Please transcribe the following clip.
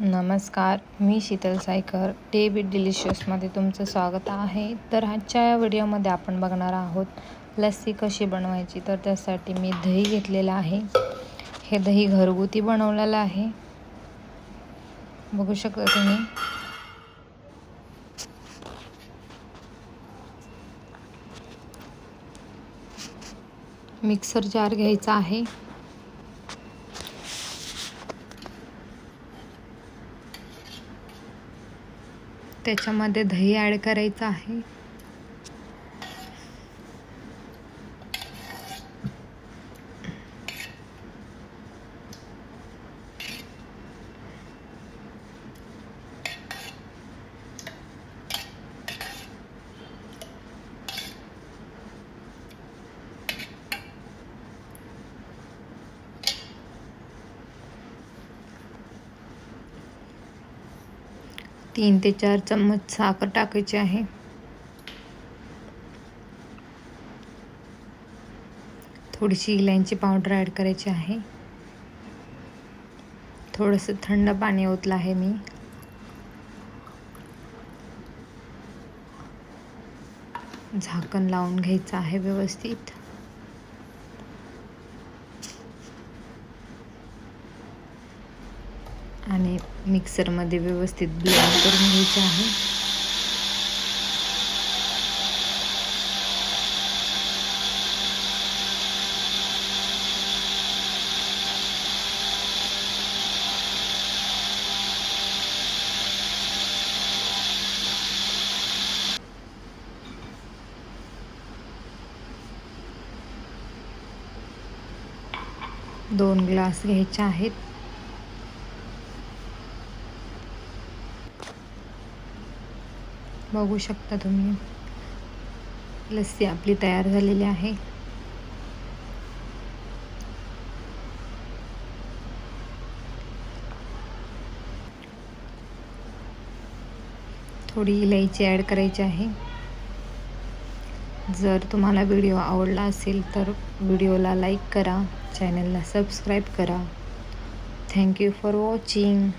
नमस्कार मी Sheetal Saykar. Day with डिलिशियसमध्ये तुमचं स्वागत आहे. तर आजच्या या व्हिडिओमध्ये आपण बघणार आहोत लस्सी कशी बनवायची? तर त्यासाठी मी दही घेतलेलं आहे. हे दही घरगुती बनवलेलं आहे. बघू शकता तुम्ही. मिक्सर जार घ्यायचा आहे. त्याच्यामध्ये दही ॲड करायचं आहे. तीन ते चार चम्मच साखर टाकायची आहे. थोडीशी इलायची पावडर ॲड करायची आहे. थोडंसं थंड पाणी ओतलं आहे मी. झाकण लावून घ्यायचं आहे व्यवस्थित. आणि मिक्सरमध्ये व्यवस्थित ब्लेंड करून घ्यायचे आहे. दोन ग्लास घ्यायचे आहेत. बघू शकता तुम्ही. लस्सी आपली तयार झालेली आहे. थोडी इलायची ॲड करायची आहे. जर तुम्हाला व्हिडिओ आवडला असेल तर व्हिडिओला लाईक करा चॅनलला सबस्क्राईब करा. Thank you for watching.